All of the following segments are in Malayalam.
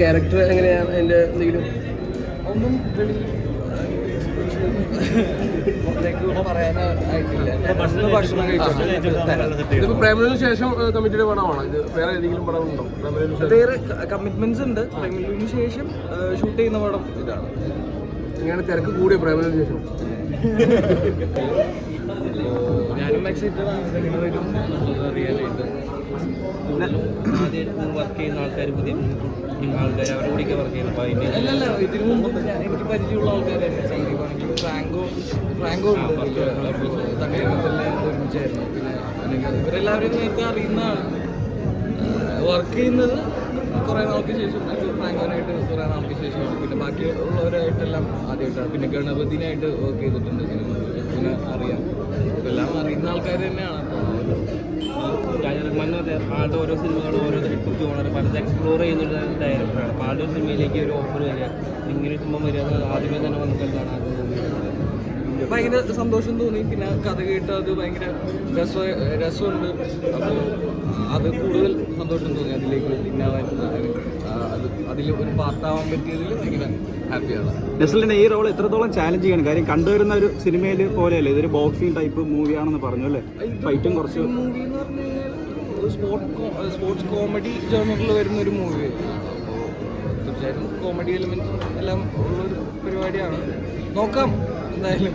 ക്യാരക്ടർ എങ്ങനെയാണ് അതിന്റെ എന്തെങ്കിലും? ഒന്നും ഇതിപ്പോ പ്രേമലിന് ശേഷം കമ്മിറ്റിയുടെ പടമാണോ? ഇത് വേറെ ഏതെങ്കിലും പടം ഉണ്ടോ വേറെ കമ്മിറ്റ്മെന്റ്സ് ഉണ്ട്. പ്രേമലിന് ശേഷം ഷൂട്ട് ചെയ്യുന്ന പടം ഇതാണ്. ഇങ്ങനെ തിരക്ക് കൂടിയ പ്രേമത്തിന് ശേഷം. ഞാനും ആദ്യമായിട്ട് വർക്ക് ചെയ്യുന്ന ആൾക്കാർ പുതിയ ആൾക്കാർ അവരുടെ കൂടിയൊക്കെ വർക്ക് ചെയ്യുന്നത് അപ്പോൾ അതിന്റെ അല്ലല്ല ഇതിനു മുമ്പ് ഞാൻ എനിക്ക് പരിചയമുള്ള ആൾക്കാർ തന്നെ. ഫ്രാങ്കോ ഫ്രാങ്കോ ഉണ്ട്. എനിക്ക് തമിഴകത്തെല്ലാം ഒരുമിച്ചായിരുന്നു. പിന്നെ അല്ലെങ്കിൽ ഇവരെല്ലാവരും നേരത്തെ അറിയുന്ന വർക്ക് ചെയ്യുന്നത് കുറേ നാൾക്ക് ശേഷം ഫ്രാങ്കോനായിട്ട് കുറേ നാൾക്ക് ശേഷം പിന്നെ ബാക്കി ഉള്ളവരായിട്ടെല്ലാം ആദ്യമായിട്ടാണ്. പിന്നെ ഗണപതിനായിട്ട് വർക്ക് ചെയ്തിട്ടുണ്ട് സിനിമ. പിന്നെ അറിയാം. എല്ലാം അറിയുന്ന ആൾക്കാർ തന്നെയാണ്. രാജാറഹ്മാൻ ആളുടെ ഓരോ സിനിമകളും ഓരോ കുറിച്ച് ഓണർ പലത് എക്സ്പ്ലോർ ചെയ്യുന്ന ഡയറക്ടറാണ് അപ്പോൾ ആളുടെ സിനിമയിലേക്ക് ഒരു ഓഫർ വരിക. ഇങ്ങനെ സിനിമ വരിക ആദ്യമേ തന്നെ വന്നിട്ടുണ്ടാണ് ആദ്യം ഭയങ്കര സന്തോഷം തോന്നി. പിന്നെ കഥ കേട്ട് അത് ഭയങ്കര രസ രസമുണ്ട്. അപ്പോൾ അത് കൂടുതൽ സന്തോഷം തോന്നി അതിലേക്ക് പിന്നാവാൻ ആ, അത് അതിൽ ഒരു പാർട്ടാവാൻ പറ്റിയതിൽ ഭയങ്കര ഹാപ്പിയാണ് നെസ്ലിന്റെ ഈ റോൾ എത്രത്തോളം ചാലഞ്ച് ചെയ്യണം? കാര്യം കണ്ടുവരുന്ന ഒരു സിനിമയിൽ പോലെയല്ലേ. ഇതൊരു ബോക്സിംഗ് ടൈപ്പ് മൂവിയാണെന്ന് പറഞ്ഞു അല്ലേ? ഫൈറ്റും കുറച്ച് മൂവി എന്ന് പറഞ്ഞു കഴിഞ്ഞാൽ സ്പോർട്ട് സ്പോർട്സ് കോമഡി ജേണറിൽ വരുന്ന ഒരു മൂവി അപ്പോൾ തീർച്ചയായിട്ടും കോമഡി എലിമെന്റ്സ് എല്ലാം ഉള്ള ഒരു പരിപാടിയാണ്. നോക്കാം എന്തായാലും.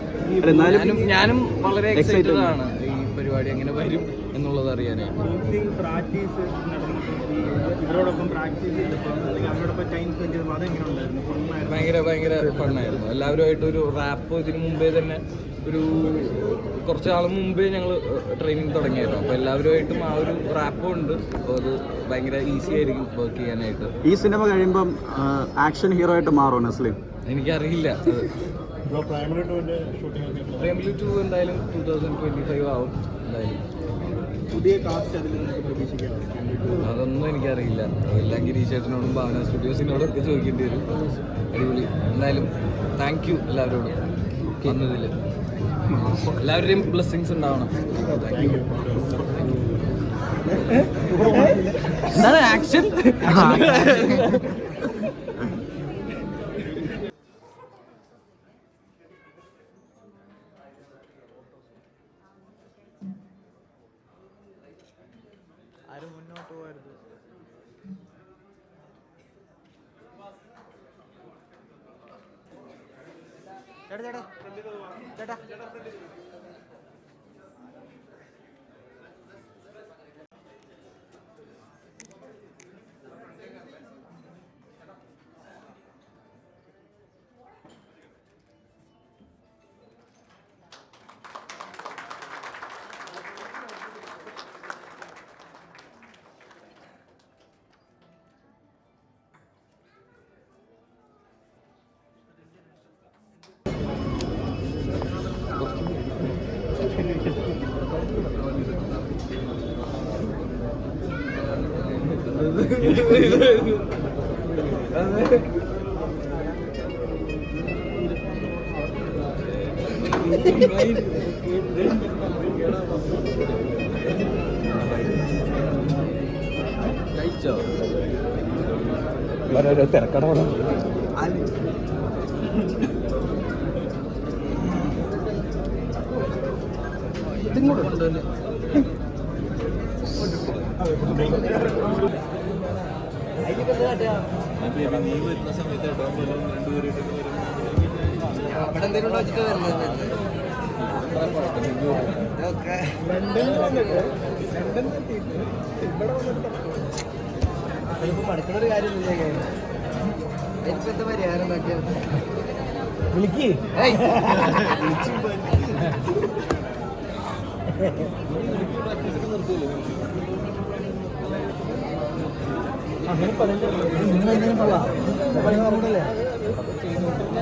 ഞാനും ഞാനും വളരെ എക്സൈറ്റഡ് ആണ്. ഈ പരിപാടി എങ്ങനെ വരും എന്നുള്ളത് അറിയാനായിട്ട്. ഭയങ്കര ഭയങ്കര ഫണ്ണായിരുന്നു. എല്ലാവരുമായിട്ട് ഒരു റാപ്പ് ഇതിനു മുമ്പേ തന്നെ ഒരു കുറച്ച് നാൾ മുമ്പേ ഞങ്ങൾ ട്രെയിനിങ് തുടങ്ങിയായിരുന്നു അപ്പോൾ എല്ലാവരുമായിട്ടും ആ ഒരു റാപ്പും ഉണ്ട്. അപ്പോൾ അത് ഭയങ്കര ഈസി ആയിരിക്കും വർക്ക് ചെയ്യാനായിട്ട്. ഈ സിനിമ കഴിയുമ്പം ആക്ഷൻ ഹീറോ ആയിട്ട് മാറുമോ നസ്ലിം? എനിക്കറിയില്ല. അത് പ്രേമലി ടു എന്തായാലും ടൂ തൗസൻഡ് ട്വന്റി ഫൈവ് ആവും എന്തായാലും. പുതിയ കാസ്റ്റ് അതിൽ നമുക്ക് പ്രതീക്ഷിക്കാം അതൊന്നും എനിക്കറിയില്ല. എല്ലാം ഗിരീശേട്ടനോടും ഭാവന സ്റ്റുഡിയോസിനോടും ഒക്കെ ചോദിക്കേണ്ടി വരും. അടിപൊളി. എന്തായാലും താങ്ക് യു എല്ലാവരോടും വന്നതിൽ എല്ലാവരുടെയും ബ്ലെസ്സിങ്സ് ഉണ്ടാവണം. താങ്ക് യു എന്താണ് ആക്ഷൻ മുന്നോട്ട് ചേട്ടാ ചേട്ടാ. ചേട്ടാ. കഴിച്ചോ തിരക്കടവിടെ ഇതിങ്ങോട്ട് കൊണ്ടുവന്നെ. നീ വരുന്ന സമയത്ത് അവിടെ എന്തെങ്കിലും വെച്ചിട്ട് വരുന്നത് പഠിക്കുന്ന ഒരു കാര്യമില്ല എനിക്കെന്താ പരിഹാരം വിളിക്ക് അങ്ങനെ